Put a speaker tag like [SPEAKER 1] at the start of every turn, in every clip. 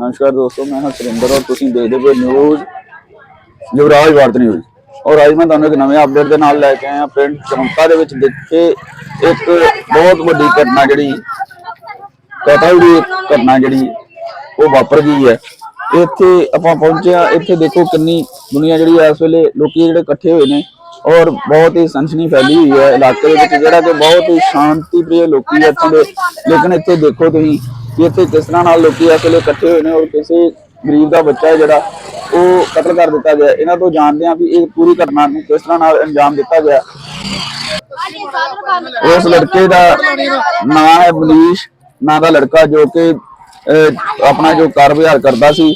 [SPEAKER 1] ਨਮਸਕਾਰ ਦੋਸਤੋ, ਮੈਂ ਹਾਂ ਸੁਰਿੰਦਰ ਔਰ ਤੁਸੀਂ ਦੇਖਦੇ ਪਏ ਨਿਊਜ਼ ਯੁਵਰਾਜ ਭਾਰਤ ਨਿਊਜ਼ ਔਰ ਅੱਜ ਮੈਂ ਤੁਹਾਨੂੰ ਇੱਕ ਨਵੇਂ ਅਪਡੇਟ ਦੇ ਨਾਲ ਲੈ ਕੇ ਆਇਆ, ਪਿੰਡ ਚੌਂਕਾ ਦੇ ਵਿੱਚ ਦੇਖੇ ਇੱਕ ਬਹੁਤ ਵੱਡੀ ਘਟਨਾ ਜਿਹੜੀ, ਕਤਲ ਘਟਨਾ ਜਿਹੜੀ, ਉਹ ਵਾਪਰ ਗਈ ਹੈ। ਇੱਥੇ ਆਪਾਂ ਪਹੁੰਚੇ ਹਾਂ, ਇੱਥੇ ਦੇਖੋ ਕਿੰਨੀ ਦੁਨੀਆ ਜਿਹੜੀ ਹੈ, ਇਸ ਵੇਲੇ ਲੋਕੀ ਜਿਹੜੇ ਇਕੱਠੇ ਹੋਏ ਨੇ ਔਰ ਬਹੁਤ ਹੀ ਸਨਸਨੀ ਫੈਲੀ ਹੋਈ ਹੈ। ਇਲਾਕੇ ਦੇ ਵਿੱਚ ਜਿਹੜਾ ਕਿ ਬਹੁਤ ਹੀ ਸ਼ਾਂਤੀ ਪ੍ਰਿय ਲੋਕੀ ਇੱਥੇ ਦੇ ਲੇਕਿਨ ਇੱਥੇ ਦੇਖੋ ਤੁਸੀਂ ਕਿ ਇੱਥੇ ਕਿਸ ਤਰ੍ਹਾਂ ਨਾਲ ਲੋਕੀ ਇਸ ਵੇਲੇ ਇਕੱਠੇ ਹੋਏ ਨੇ ਔਰ ਕਿਸੇ ਗਰੀਬ ਦਾ ਬੱਚਾ ਹੈ ਜਿਹੜਾ ਉਹ ਕਤਲ ਕਰ ਦਿੱਤਾ ਗਿਆ। ਇਹਨਾਂ ਤੋਂ ਜਾਣਦੇ ਹਾਂ ਵੀ ਇਹ ਪੂਰੀ ਘਟਨਾ ਨੂੰ ਕਿਸ ਤਰ੍ਹਾਂ ਨਾਲ ਅੰਜਾਮ ਦਿੱਤਾ ਗਿਆ। ਉਸ ਲੜਕੇ ਦਾ ਨਾਂ ਹੈ ਮਨੀਸ਼ ਨਾਂ ਦਾ ਲੜਕਾ ਜੋ ਕਿ ਅਹ, ਆਪਣਾ ਜੋ ਕਾਰੋਬਾਰ ਕਰਦਾ ਸੀ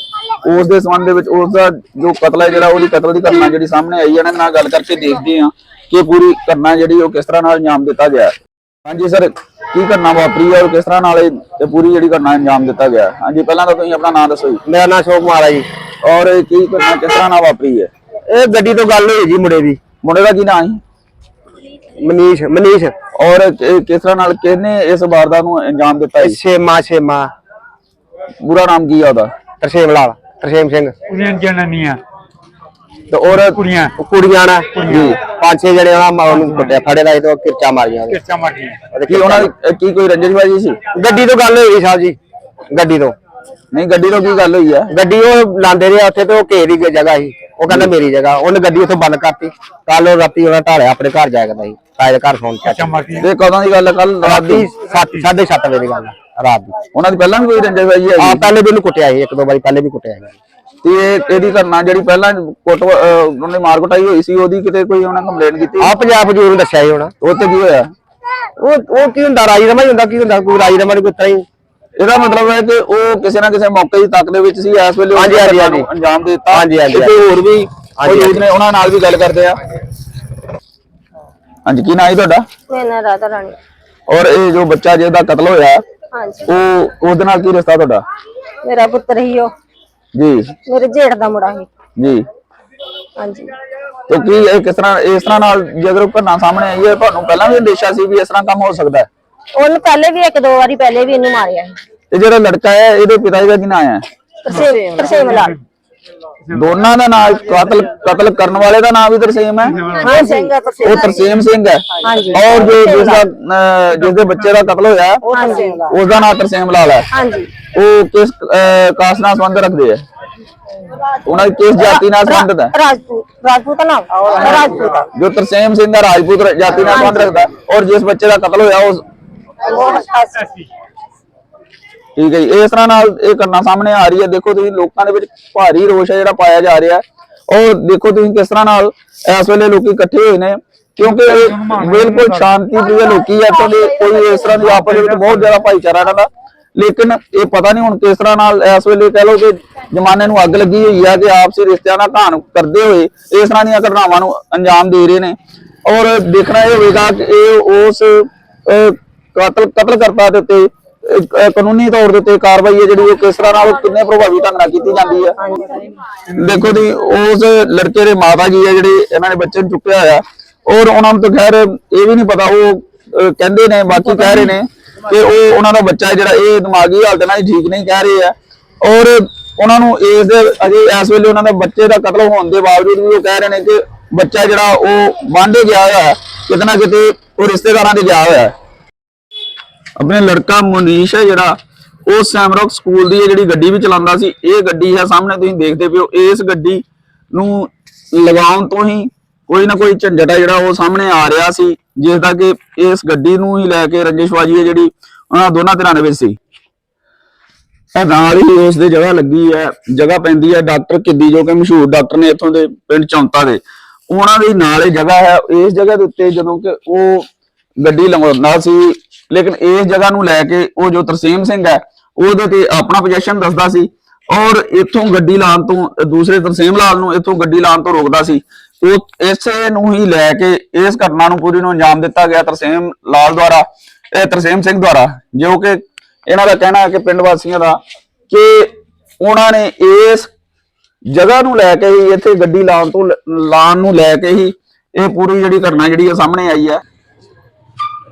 [SPEAKER 1] ਉਸ ਦੇ ਸੰਬੰਧ ਦੇ ਵਿੱਚ ਉਸ ਦਾ ਜੋ ਕਤਲ ਹੈ ਜਿਹੜਾ ਉਹਦੀ ਕਤਲ ਦੀ ਘਟਨਾ ਜਿਹੜੀ ਸਾਹਮਣੇ ਆਈ ਹੈ ਇਹਨਾਂ ਨਾਲ ਗੱਲ ਕਰਕੇ ਦੇਖਦੇ ਹਾਂ ਕਿ ਪੂਰੀ ਘਟਨਾ ਜਿਹੜੀ ਉਹ ਕਿਸ ਤਰ੍ਹਾਂ ਨਾਲ ਅੰਜਾਮ ਦਿੱਤਾ ਗਿਆ। ਹਾਂਜੀ ਸਰ ਕੀ ਘਟਨਾ ਵਾਪਰੀ ਹੈ ਔਰ ਕਿਸ ਤਰ੍ਹਾਂ ਨਾਲ ਇਹ ਪੂਰੀ ਜਿਹੜੀ ਘਟਨਾ ਅੰਜਾਮ ਦਿੱਤਾ ਗਿਆ? ਹੈ? ਹਾਂਜੀ ਪਹਿਲਾਂ ਤਾਂ ਤੁਸੀਂ ਆਪਣਾ ਨਾਮ ਦੱਸੋ ਜੀ।
[SPEAKER 2] ਮੇਰਾ ਨਾਮ ਸ਼ੋਕ ਕੁਮਾਰ ਹੈ ਜੀ।
[SPEAKER 1] ਔਰ ਇਹ ਕੀ ਘਟਨਾ ਕਿਸ ਤਰ੍ਹਾਂ ਨਾਲ ਵਾਪਰੀ ਹੈ?
[SPEAKER 2] ਇਹ ਗੱਡੀ ਤੋਂ ਗੱਲ ਹੋਈ ਜੀ ਮੁੰਡੇ ਦੀ।
[SPEAKER 1] ਮੁੰਡੇ ਦਾ ਕੀ ਨਾਮ ਹੈ
[SPEAKER 2] ਮਨੀਸ਼ ਮਨੀਸ਼।
[SPEAKER 1] ਔਰ ਇਹ ਕਿਸ ਤਰ੍ਹਾਂ ਨਾਲ ਕਿਹਨੇ ਇਸ ਵਾਰਦਾਤ ਨੂੰ ਅੰਜਾਮ ਦਿੱਤਾ ਹੈ
[SPEAKER 2] ਛੇਮਾ ਛੇਮਾ।
[SPEAKER 1] ਪੂਰਾ ਨਾਮ ਕੀ ਹੈ ਉਹਦਾ?
[SPEAKER 2] ਤਰਸੇਮ ਲਾਲ ਤਰਸੇਮ ਸਿੰਘ।
[SPEAKER 3] ਕੁੜੀਆਂ ਜਨਾਨੀਆਂ।
[SPEAKER 2] ਤੇ ਔਰ
[SPEAKER 3] ਕੁੜੀਆਂ।
[SPEAKER 2] ਕੁੜੀਆਂ ਨਾ ਜੀ ਪੰਜ ਛੇ ਜਣੇ ਉਹਨਾਂ ਮਾਂ ਨੂੰ ਕੁੱਟਿਆ ਫੜੇ ਦਾ ਤੇ ਕਿਰਚਾ ਮਾਰੀਆਂ ਉਹਦੇ।
[SPEAKER 3] ਕਿਰਚਾ ਮਾਰੀਆਂ।
[SPEAKER 2] ਉਹਦੇ
[SPEAKER 1] ਕੀ ਉਹਨਾਂ ਦੀ ਕੀ ਕੋਈ ਰੰਜਨਬਾਜੀ ਸੀ?
[SPEAKER 2] ਗੱਡੀ ਤੋਂ ਗੱਲ ਹੋਈ ਸਾਹਿਬ ਜੀ ਗੱਡੀ ਤੋਂ।
[SPEAKER 1] ਨਹੀਂ ਗੱਡੀ ਤੋਂ ਕੀ ਗੱਲ ਹੋਈ ਹੈ
[SPEAKER 2] ਗੱਡੀ ਉਹ ਲਾਂਦੇ ਰਿਹਾ ਉੱਥੇ ਤੇ ਉਹ ਘੇਰ ਦੀ ਜਗ੍ਹਾ ਸੀ। ਉਹ ਕਹਿੰਦਾ ਮੇਰੀ ਜਗ੍ਹਾ ਉਹਨੇ ਗੱਡੀ ਉੱਥੇ ਬੰਦ ਕਰਤੀ। ਕੱਲ ਉਹ ਰਾਤੀ ਉਹਨਾਂ ਢਾਲਿਆ ਆਪਣੇ ਘਰ ਜਾ ਕੇ ਸੀ ਤਾਏ ਦੇ ਘਰ ਫੋਨ
[SPEAKER 3] ਕਿਰਚਾ ਮਾਰੀਆਂ।
[SPEAKER 1] ਇਹ ਕਦੋਂ ਦੀ ਗੱਲ ਕੱਲ ਰਾਤ
[SPEAKER 2] ਰਾਤੀ
[SPEAKER 1] ਦੀ
[SPEAKER 2] 7 7:30 ਵਜੇ ਦੀ ਗੱਲ ਹੈ ਰਾਤ ਦੀ।
[SPEAKER 1] ਉਹਨਾਂ ਦੀ ਪਹਿਲਾਂ ਵੀ ਕੋਈ ਰੰਜਨਬਾਜੀ
[SPEAKER 2] ਆ ਪਹਿਲੇ ਵੀ ਉਹਨੂੰ ਕੁੱਟਿਆ ਸੀ ਇੱਕ ਦੋ ਵਾਰੀ ਪਹਿਲੇ ਵੀ ਕੁੱਟਿਆ ਸੀ।
[SPEAKER 1] ਤੇ ਇਹ- ਇਹਦੀ ਘਟਨਾ ਜਿਹੜੀ ਪਹਿਲਾਂ ਕੁੱਟ ਉਹਨੇ ਮਾਰ ਕੁਟਾਈ ਹੋਈ ਸੀ ਉਹਦੀ ਕਿਤੇ ਕੋਈ ਉਹਨਾਂ ਕੰਪਲੇਂਟ ਕੀਤੀ?
[SPEAKER 2] ਆ ਪੰਜਾਬ ਹਜੂਰ ਨੂੰ ਦੱਸਿਆ ਸੀ ਹੁਣ।
[SPEAKER 1] ਉੱਥੇ ਕੀ ਹੋਇਆ?
[SPEAKER 2] ਉਹ ਉਹ ਕੀ ਹੁੰਦਾ ਰਾਜੀ ਰਮਾ ਹੀ ਹੁੰਦਾ ਕੀ ਹੁੰਦਾ ਕੋਈ ਰਾਜੀ ਰਮਾ ਕੋਈ ਤਰ੍ਹਾਂ ਹੀ।
[SPEAKER 1] ਇਹਦਾ ਮਤਲਬ ਹੈ ਕਿ ਉਹ ਕਿਸੇ ਨਾ ਕਿਸੇ ਮੌਕੇ ਦੀ ਤੱਕ ਦੇ ਵਿੱਚ ਸੀ ਇਸ ਵੇਲੇ
[SPEAKER 2] ਹਾਂਜੀ, ਹਾਂਜੀ।
[SPEAKER 1] ਅੰਜਾਮ ਦੇ ਦਿੱਤਾ।
[SPEAKER 2] ਹਾਂਜੀ, ਹਾਂਜੀ,
[SPEAKER 1] ਤੇ ਹੋਰ ਵੀ
[SPEAKER 2] ਹਾਂਜੀ,
[SPEAKER 1] ਮੌਜੂਦ ਨੇ ਉਹਨਾਂ ਨਾਲ ਵੀ ਗੱਲ ਕਰਦੇ ਆ। ਹਾਂਜੀ ਕੀ ਨਾਂ ਹੈ ਤੁਹਾਡਾ?
[SPEAKER 4] ਮੇਰਾ ਰਾਧਾ ਰਾਣੀ।
[SPEAKER 1] ਔਰ ਇਹ ਜੋ ਬੱਚਾ ਜਿਹਦਾ ਕਤਲ ਹੋਇਆ
[SPEAKER 4] ਹਾਂਜੀ।
[SPEAKER 1] ਉਹ ਉਹਦੇ ਨਾਲ ਕੀ ਰਿਸ਼ਤਾ ਤੁਹਾਡਾ?
[SPEAKER 4] ਮੇਰਾ ਪੁੱਤਰ ਹੀ ਉਹ।
[SPEAKER 1] ਜੀ।
[SPEAKER 4] ਮੇਰੇ ਜੇਠ ਦਾ ਮੁੰਡਾ ਸੀ।
[SPEAKER 1] ਜੀ।
[SPEAKER 4] ਹਾਂਜੀ।
[SPEAKER 1] ਤੇ ਕੀ ਇਹ ਕਿਸ ਤਰ੍ਹਾਂ ਇਸ ਤਰ੍ਹਾਂ ਨਾਲ ਜਦੋਂ ਘਟਨਾ ਸਾਹਮਣੇ ਆਈ ਹੈ ਤੁਹਾਨੂੰ ਪਹਿਲਾਂ ਵੀ ਅੰਦੇਸ਼ਾ ਸੀ ਵੀ ਇਸ ਤਰ੍ਹਾਂ ਕੰਮ ਹੋ ਸਕਦਾ ਹੈ?
[SPEAKER 4] ਉਹਨੂੰ ਪਹਿਲੇ ਵੀ ਇੱਕ ਦੋ ਵਾਰੀ ਪਹਿਲੇ ਵੀ ਇਹਨੂੰ ਮਾਰਿਆ ਸੀ।
[SPEAKER 1] ਤੇ ਜਿਹੜਾ ਲੜਕਾ ਹੈ ਇਹਦੇ ਪਿਤਾ ਜੀ ਦਾ ਕੀ ਨਾਮ ਹੈ?
[SPEAKER 4] ਤਰਸੇਮ ਲਾਲ।
[SPEAKER 1] ਦੋਨਾਂ ਦਾ ਨਾਮ ਕਤਲ ਕਤਲ ਕਰਨ ਵਾਲੇ ਦਾ ਨਾਮ ਵੀ ਤਰਸੇਮ ਹੈ?
[SPEAKER 4] ਹਾਂ। ਸਿੰਘ ਤਰਸੇਮ
[SPEAKER 1] ਉਹ ਤਰਸੇਮ ਸਿੰਘ ਹੈ।
[SPEAKER 4] ਹਾਂਜੀ।
[SPEAKER 1] ਔਰ ਜੋ ਜਿਸ ਦਾ ਅਹ, ਜਿਸ ਦੇ ਬੱਚੇ ਦਾ ਕਤਲ ਹੋਇਆ ਉਸ ਦਾ ਨਾਮ ਤਰਸੇਮ ਲਾਲ ਹੈ।
[SPEAKER 4] ਹਾਂਜੀ।
[SPEAKER 1] ਉਹ ਕਿਸ ਕਾਸਟ ਨਾਲ ਸੰਬੰਧ ਰੱਖਦੇ ਆ? ਉਹਨਾਂ ਦੀ ਕਿਸ ਜਾਤੀ ਨਾਲ ਸੰਬੰਧਿਤ ਹੈ?
[SPEAKER 4] ਰਾਜਪੂਤ ਰਾਜਪੂਤ ਦਾ ਨਾਮ। ਰਾਜਪੂਤ।
[SPEAKER 1] ਜੋ ਤਰਸੇਮ ਸਿੰਘ ਦਾ ਰਾਜਪੂਤ ਜਾਤੀ ਨਾਲ ਸੰਬੰਧ ਰੱਖਦਾ ਹੈ। ਔਰ ਜਿਸ ਬੱਚੇ ਦਾ ਕਤਲ ਹੋਇਆ ਉਸ
[SPEAKER 4] ਉਹ
[SPEAKER 1] ਠੀਕ ਹੈ ਜੀ। ਇਸ ਤਰ੍ਹਾਂ ਨਾਲ ਇਹ ਘਟਨਾ ਸਾਹਮਣੇ ਆ ਰਹੀ ਹੈ। ਦੇਖੋ ਤੁਸੀਂ, ਲੋਕਾਂ ਦੇ ਵਿੱਚ ਭਾਰੀ ਰੋਸ਼ ਹੈ ਜਿਹੜਾ ਪਾਇਆ ਜਾ ਰਿਹਾ ਹੈ। ਔਰ ਦੇਖੋ ਤੁਸੀਂ ਕਿਸ ਤਰ੍ਹਾਂ ਨਾਲ ਇਸ ਵੇਲੇ ਲੋਕੀ ਇਕੱਠੇ ਹੋਏ ਨੇ, ਕਿਉਂਕਿ ਬਿਲਕੁਲ ਸ਼ਾਂਤੀ ਪ੍ਰਿय ਲੋਕੀ ਹੈ ਇੱਥੋਂ ਦੇ ਕੋਈ ਇਸ ਤਰ੍ਹਾਂ ਦੀ ਆਪਸ ਵਿੱਚ ਬਹੁਤ ਜ਼ਿਆਦਾ ਭਾਈਚਾਰਾ ਇਹਨਾਂ ਦਾ ਲੇਕਿਨ ਇਹ ਪਤਾ ਨਹੀਂ ਹੁਣ ਕਿਸ ਤਰ੍ਹਾਂ ਨਾਲ ਇਸ ਵੇਲੇ ਕਹਿ ਲਓ ਕਿ ਜ਼ਮਾਨੇ ਨੂੰ ਅੱਗ ਲੱਗੀ ਹੋਈ ਹੈ ਕਿ ਆਪਸੀ ਰਿਸ਼ਤਿਆਂ ਦਾ ਘਾਣ ਕਰਦੇ ਹੋਏ ਇਸ ਤਰ੍ਹਾਂ ਦੀਆਂ ਘਟਨਾਵਾਂ ਨੂੰ ਅੰਜਾਮ ਦੇ ਰਹੇ ਨੇ। ਔਰ ਦੇਖਣਾ ਇਹ ਹੋਵੇਗਾ ਕਿ ਇਹ ਉਸ ਕਤਲ ਕਤਲ ਕਰਤਾ ਦੇ ਉੱਤੇ ਕਾਨੂੰਨੀ ਤੌਰ ਦੇ ਉੱਤੇ ਕਾਰਵਾਈ ਹੈ ਜਿਹੜੀ ਉਹ ਕਿਸ ਤਰ੍ਹਾਂ ਨਾਲ, ਕਿੰਨੇ ਪ੍ਰਭਾਵੀ ਢੰਗ ਨਾਲ ਕੀਤੀ ਜਾਂਦੀ ਹੈ? ਦੇਖੋ ਜੀ, ਉਸ ਲੜਕੇ ਦੇ ਮਾਤਾ ਜੀ ਹੈ ਜਿਹੜੇ, ਇਹਨਾਂ ਨੇ ਬੱਚੇ ਨੂੰ ਚੁੱਕਿਆ ਹੋਇਆ। ਔਰ ਉਹਨਾਂ ਨੂੰ ਤਾਂ ਖੈਰ, ਇਹ ਵੀ ਨਹੀਂ ਪਤਾ, ਉਹ ਕਹਿੰਦੇ ਨੇ, ਬਾਕੀ ਕਹਿ ਰਹੇ ਨੇ ਕਿ ਉਹ, ਉਹਨਾਂ ਦਾ ਬੱਚਾ ਜਿਹੜਾ, ਇਹ ਦਿਮਾਗੀ ਹਾਲਤ ਨਾਲ ਠੀਕ ਨਹੀਂ ਕਹਿ ਰਹੇ ਆ। ਔਰ ਉਹਨਾਂ ਨੂੰ ਇਸ ਦੇ, ਅਜੇ ਇਸ ਵੇਲੇ ਉਹਨਾਂ ਦੇ ਬੱਚੇ ਦਾ ਕਤਲ ਹੋਣ ਦੇ ਬਾਵਜੂਦ ਵੀ ਉਹ ਕਹਿ ਰਹੇ ਨੇ ਕਿ ਬੱਚਾ ਜਿਹੜਾ, ਉਹ ਵਾਂਢੇ ਗਿਆ ਹੋਇਆ ਹੈ ਕਿਤੇ ਨਾ ਕਿਤੇ ਉਹ ਰਿਸ਼ਤੇਦਾਰਾਂ ਦੇ ਗਿਆ ਹੋਇਆ ਹੈ। ਆਪਣੇ ਲੜਕਾ ਮਨੀਸ਼ ਹੈ ਜਿਹੜਾ, ਉਹ ਸੈਮਰੌਕ ਸਕੂਲ ਦੀ ਜਿਹੜੀ ਗੱਡੀ ਵੀ ਚਲਾਉਂਦਾ ਸੀ, ਇਹ ਗੱਡੀ ਹੈ ਸਾਹਮਣੇ ਤੁਸੀਂ ਦੇਖਦੇ ਪਿਓ ਇਸ ਗੱਡੀ ਨੂੰ ਲਗਾਉਣ ਤੋਂ ਹੀ ਕੋਈ ਨਾ ਕੋਈ ਝੰਡਟ ਹੈ ਜਿਹੜਾ ਉਹ ਸਾਹਮਣੇ ਆ ਰਿਹਾ ਸੀ ਜਿਸ ਦਾ ਕਿ ਇਸ ਗੱਡੀ ਨੂੰ ਹੀ ਲੈ ਕੇ ਰੰਜਿਸ਼ਵਾਜੀ ਹੈ ਜਿਹੜੀ ਉਹਨਾਂ ਦੋਨਾਂ ਧਿਰਾਂ ਦੇ ਵਿੱਚ ਸੀ। ਇਹ ਨਾਲ ਹੀ ਉਸ ਦੇ ਜਗ੍ਹਾ ਲੱਗੀ ਹੈ, ਜਗ੍ਹਾ ਪੈਂਦੀ ਹੈ ਡਾਕਟਰ ਕਿੱਦੀ, ਜੋ ਕਿ ਮਸ਼ਹੂਰ ਡਾਕਟਰ ਨੇ ਇੱਥੋਂ ਦੇ ਪਿੰਡ ਚੌਂਤਾ ਦੇ। ਉਹਨਾਂ ਦੇ ਨਾਲ ਹੀ ਜਗ੍ਹਾ ਹੈ, ਇਸ ਜਗ੍ਹਾ ਦੇ ਉੱਤੇ ਜਦੋਂ ਕਿ ਉਹ ਗੱਡੀ ਲੰਘਾਉਂਦਾ ਸੀ ਲੇਕਿਨ ਇਸ ਜਗ੍ਹਾ ਨੂੰ ਲੈ ਕੇ ਉਹ ਜੋ ਤਰਸੀਮ ਸਿੰਘ ਹੈ, ਉਹਦੇ ਤੇ ਆਪਣਾ ਪੋਜੀਸ਼ਨ ਦੱਸਦਾ ਸੀ ਔਰ ਇੱਥੋਂ ਗੱਡੀ ਲਾਉਣ ਤੋਂ, ਦੂਸਰੇ ਤਰਸੀਮ ਲਾਲ ਨੂੰ ਇੱਥੋਂ ਗੱਡੀ ਲਾਉਣ ਤੋਂ ਰੋਕਦਾ ਸੀ। ਉਹ ਇਸੇ ਨੂੰ ਹੀ ਲੈ ਕੇ ਇਸ ਘਟਨਾ ਨੂੰ ਪੂਰੀ ਨੂੰ ਅੰਜਾਮ ਦਿੱਤਾ ਗਿਆ ਤਰਸੀਮ ਲਾਲ ਦੁਆਰਾ, ਇਹ ਤਰਸੀਮ ਸਿੰਘ ਦੁਆਰਾ, ਜੋ ਕਿ ਇਹਨਾਂ ਦਾ ਕਹਿਣਾ ਹੈ ਕਿ ਪਿੰਡ ਵਾਸੀਆਂ ਦਾ ਕਿ ਉਹਨਾਂ ਨੇ ਇਸ ਜਗ੍ਹਾ ਨੂੰ ਲੈ ਕੇ ਹੀ ਇੱਥੇ ਗੱਡੀ ਲਾਉਣ ਤੋਂ ਲਾਉਣ ਨੂੰ ਲੈ ਕੇ ਹੀ ਇਹ ਪੂਰੀ ਜਿਹੜੀ ਘਟਨਾ ਜਿਹੜੀ ਹੈ ਸਾਹਮਣੇ ਆਈ ਹੈ।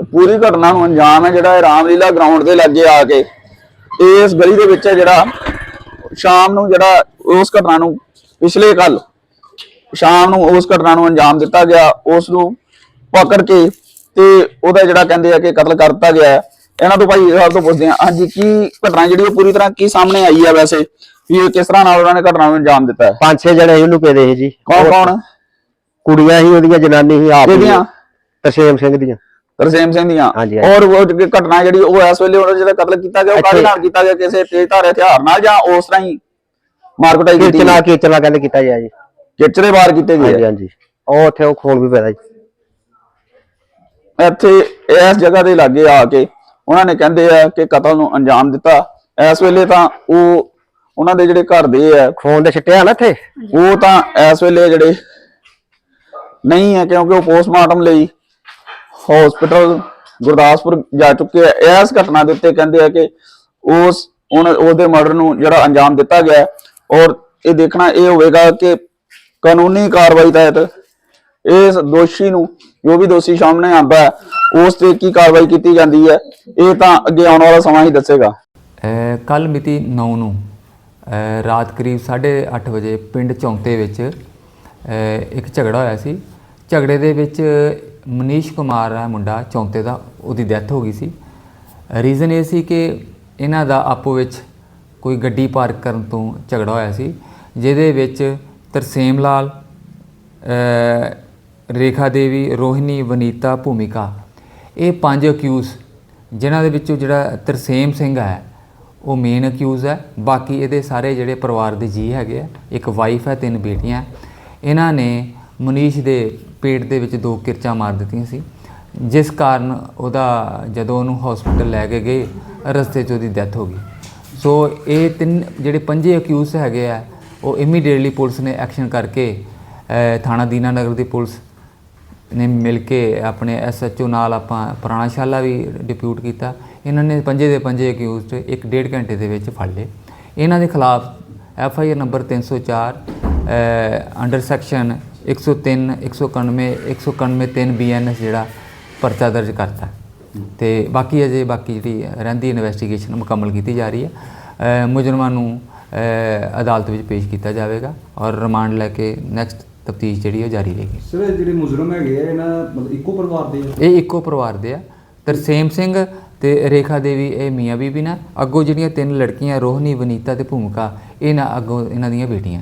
[SPEAKER 1] ਪੂਰੀ ਘਟਨਾ ਨੂੰ ਅੰਜਾਮ ਹੈ ਜਿਹੜਾ ਰਾਮਲੀਲਾ ਗਰਾਊਂਡ ਦੇ ਲਾਗੇ ਆ ਕੇ ਇਸ ਗਲੀ ਦੇ ਵਿੱਚ ਜਿਹੜਾ ਸ਼ਾਮ ਨੂੰ ਜਿਹੜਾ ਉਸ ਘਟਨਾ ਨੂੰ ਪਿਛਲੇ ਕੱਲ ਸ਼ਾਮ ਨੂੰ ਉਸ ਘਟਨਾ ਨੂੰ ਅੰਜਾਮ ਦਿੱਤਾ ਗਿਆ ਉਸ ਨੂੰ ਪਕੜ ਕੇ ਤੇ ਉਹਦਾ ਜਿਹੜਾ ਕਹਿੰਦੇ ਆ ਕਿ ਕਤਲ ਕਰ ਦਿੱਤਾ ਗਿਆ। ਇਹਨਾਂ ਤੋਂ ਭਾਈ ਸਾਹਿਬ ਤੋਂ ਪੁੱਛਦੇ ਆ ਹਾਂਜੀ ਕੀ ਘਟਨਾ ਜਿਹੜੀ ਉਹ ਪੂਰੀ ਤਰ੍ਹਾਂ ਕੀ ਸਾਹਮਣੇ ਆਈ ਹੈ ਵੈਸੇ ਵੀ ਇਹ ਕਿਸ ਤਰ੍ਹਾਂ ਨਾਲ ਉਹਨਾਂ ਨੇ ਘਟਨਾ ਨੂੰ ਅੰਜਾਮ ਦਿੱਤਾ ਹੈ
[SPEAKER 2] ਪੰਜ ਛੇ ਜਣੇ ਇਹਨੂੰ ਪੇਦੇ ਸੀ ਜੀ
[SPEAKER 1] ਕੌਣ ਕੌਣ
[SPEAKER 2] ਕੁੜੀਆਂ ਸੀ ਉਹਦੀਆਂ ਜਨਾਨੀ ਸੀ ਆਪ।
[SPEAKER 1] ਕਿਹਦੀਆਂ?
[SPEAKER 2] ਤਰਸੇਮ ਸਿੰਘ ਦੀਆਂ
[SPEAKER 1] ਤਰਸੇਮ ਸਿੰਘ ਦੀਆਂ।
[SPEAKER 2] ਹਾਂਜੀ, ਹਾਂਜੀ।
[SPEAKER 1] ਔਰ ਉਹ ਜਿਹੜੀ ਘਟਨਾ ਜਿਹੜੀ ਉਹ ਇਸ ਵੇਲੇ ਉਹਦਾ ਜਿਹੜਾ ਕਤਲ ਕੀਤਾ ਗਿਆ ਉਹ ਕਾਹਦੇ ਨਾਲ ਕੀਤਾ ਗਿਆ ਕਿਸੇ ਤੇਜ਼ਧਾਰ ਹਥਿਆਰ ਨਾਲ ਜਾਂ ਉਸ ਤਰ੍ਹਾਂ ਹੀ ਮਾਰਕਟਾਈ ਕੀਤੀ
[SPEAKER 2] ਕੀਰਚਨਾ ਕੀਰਚਨਾ ਕਹਿੰਦੇ ਕੀਤਾ ਗਿਆ ਜੀ।
[SPEAKER 1] ਕਿੱਚ ਦੇ ਵਾਰ ਕੀਤੇ ਗਏ
[SPEAKER 2] ਹਾਂਜੀ
[SPEAKER 1] ਆ।
[SPEAKER 2] ਹਾਂਜੀ ਉਹ ਉੱਥੇ ਉਹ ਖੂਨ ਵੀ ਪੈਦਾ ਜੀ।
[SPEAKER 1] ਇੱਥੇ ਇਸ ਜਗ੍ਹਾ ਦੇ ਲਾਗੇ ਆ ਕੇ ਉਹਨਾਂ ਨੇ ਕਹਿੰਦੇ ਆ ਕਿ ਕਤਲ ਨੂੰ ਅੰਜਾਮ ਦਿੱਤਾ। ਇਸ ਵੇਲੇ ਤਾਂ ਉਹ ਉਹਨਾਂ ਦੇ ਜਿਹੜੇ ਘਰ ਦੇ ਆ
[SPEAKER 2] ਖੂਨ ਦੇ ਛਿੱਟੇ ਆ ਨਾ ਇੱਥੇ?
[SPEAKER 1] ਉਹ ਤਾਂ ਇਸ ਵੇਲੇ ਜਿਹੜੇ ਨਹੀਂ ਹੈ ਕਿਉਂਕਿ ਉਹ ਪੋਸਟਮਾਰਟਮ ਲਈ ਹਸਪੀਟਲ ਗੁਰਦਾਸਪੁਰ ਜਾ ਚੁੱਕੇ ਆ। ਇਸ ਘਟਨਾ ਦੇ ਉੱਤੇ ਕਹਿੰਦੇ ਆ ਕਿ ਉਸ ਉਹਨਾਂ ਉਹਦੇ ਮਰਡਰ ਨੂੰ ਜਿਹੜਾ ਅੰਜਾਮ ਦਿੱਤਾ ਗਿਆ ਔਰ ਇਹ ਦੇਖਣਾ ਇਹ ਹੋਵੇਗਾ ਕਿ ਕਾਨੂੰਨੀ ਕਾਰਵਾਈ ਤਹਿਤ ਇਸ ਦੋਸ਼ੀ ਨੂੰ ਜੋ ਵੀ ਦੋਸ਼ੀ ਸਾਹਮਣੇ ਆਉਂਦਾ ਉਸ ਤੇ ਕੀ ਕਾਰਵਾਈ ਕੀਤੀ ਜਾਂਦੀ ਹੈ, ਇਹ ਤਾਂ ਅੱਗੇ ਆਉਣ ਵਾਲਾ ਸਮਾਂ ਹੀ ਦੱਸੇਗਾ।
[SPEAKER 3] ਕੱਲ ਮਿਤੀ 9 ਨੂੰ ਰਾਤ ਕਰੀਬ 8:30 ਵਜੇ ਪਿੰਡ ਚੌਂਤੇ ਵਿੱਚ ਇੱਕ ਝਗੜਾ ਹੋਇਆ ਸੀ। ਝਗੜੇ ਦੇ ਵਿੱਚ ਮਨੀਸ਼ ਕੁਮਾਰ ਹੈ ਮੁੰਡਾ ਚੌਂਤੇ ਦਾ, ਉਹਦੀ ਡੈਥ ਹੋ ਗਈ ਸੀ। ਰੀਜ਼ਨ ਇਹ ਸੀ ਕਿ ਇਹਨਾਂ ਦਾ ਆਪੋ ਵਿੱਚ ਕੋਈ ਗੱਡੀ ਪਾਰਕ ਕਰਨ ਤੋਂ ਝਗੜਾ ਹੋਇਆ ਸੀ, ਜਿਹਦੇ ਵਿੱਚ ਤਰਸੇਮ ਲਾਲ ਰੇਖਾ ਦੇਵੀ, ਰੋਹਿਣੀ, ਵਨੀਤਾ ਭੂਮਿਕਾ, ਇਹ ਪੰਜ ਅਕਿਊਜ਼ ਜਿਨ੍ਹਾਂ ਦੇ ਵਿੱਚੋਂ ਜਿਹੜਾ ਤਰਸੇਮ ਸਿੰਘ ਹੈ, ਉਹ ਮੇਨ ਅਕਿਊਜ਼ ਹੈ। ਬਾਕੀ ਇਹਦੇ ਸਾਰੇ ਜਿਹੜੇ ਪਰਿਵਾਰ ਦੇ ਜੀ ਹੈਗੇ ਆ, ਇੱਕ ਵਾਈਫ ਹੈ, ਤਿੰਨ ਬੇਟੀਆਂ। ਇਹਨਾਂ ਨੇ ਮਨੀਸ਼ ਦੇ ਪੇਟ ਦੇ ਵਿੱਚ ਦੋ ਕਿਰਚਾਂ ਮਾਰ ਦਿੱਤੀਆਂ ਸੀ। ਜਿਸ ਕਾਰਨ ਉਹਦਾ ਜਦੋਂ ਉਹਨੂੰ ਹਸਪੀਟਲ ਲੈ ਕੇ ਗਏ ਰਸਤੇ 'ਚ ਉਹਦੀ ਡੈਥ ਹੋ ਗਈ। ਸੋ ਇਹ ਤਿੰਨ ਜਿਹੜੇ ਪੰਜੇ ਅਕਿਊਜ਼ ਹੈਗੇ ਆ ਉਹ ਇਮੀਡੀਏਟਲੀ ਪੁਲਿਸ ਨੇ ਐਕਸ਼ਨ ਕਰਕੇ ਅ, ਥਾਣਾ ਦੀਨਾਨਗਰ ਦੀ ਪੁਲਿਸ ਨੇ ਮਿਲ ਕੇ ਆਪਣੇ ਐਸਐਚਓ ਨਾਲ ਆਪਾਂ ਪੁਰਾਣਾਸ਼ਾਲਾ ਵੀ ਡਿਪਿਊਟ ਕੀਤਾ। ਇਹਨਾਂ ਨੇ ਪੰਜੇ ਦੇ ਪੰਜੇ ਅਕਿਊਜ਼ਡ ਇੱਕ ਡੇਢ ਘੰਟੇ ਦੇ ਵਿੱਚ ਫੜ ਲਏ। ਇਹਨਾਂ ਦੇ ਖਿਲਾਫ F I R number 304 under section 103 191 191 3 BNS ਜਿਹੜਾ ਪਰਚਾ ਦਰਜ ਕਰਤਾ। ਤੇ ਬਾਕੀ ਅਜੇ ਬਾਕੀ ਜਿਹੜੀ ਰਹਿੰਦੀ ਇਨਵੈਸਟੀਗੇਸ਼ਨ ਮੁਕੰਮਲ ਕੀਤੀ ਜਾ ਰਹੀ ਹੈ। ਮੁਜਰਮਾਂ ਨੂੰ ਅਦਾਲਤ ਵਿੱਚ ਪੇਸ਼ ਕੀਤਾ ਜਾਵੇਗਾ ਔਰ ਰਿਮਾਂਡ ਲੈ ਕੇ ਨੈਕਸਟ ਤਫਤੀਸ਼ ਜਿਹੜੀ ਉਹ ਜਾਰੀ ਰਹੇਗੀ।
[SPEAKER 5] ਸਰ ਜਿਹੜੇ ਮੁਜਰਮ ਹੈਗੇ ਆ ਇਹਨਾਂ ਮਤਲਬ ਇੱਕੋ ਪਰਿਵਾਰ ਦੇ ਆ?
[SPEAKER 3] ਇਹ ਇੱਕੋ ਪਰਿਵਾਰ ਦੇ ਆ। ਤਰਸੇਮ ਸਿੰਘ ਤੇ ਰੇਖਾ ਦੇਵੀ ਇਹ ਮੀਆਂ ਬੀਬੀ ਨਾ। ਅੱਗੋਂ ਜਿਹੜੀਆਂ ਤਿੰਨ ਲੜਕੀਆਂ ਰੋਹਨੀ ਵਨੀਤਾ ਤੇ ਭੂਮਿਕਾ ਇਹ ਨਾ ਅੱਗੋਂ ਇਹਨਾਂ ਦੀਆਂ ਬੇਟੀਆਂ।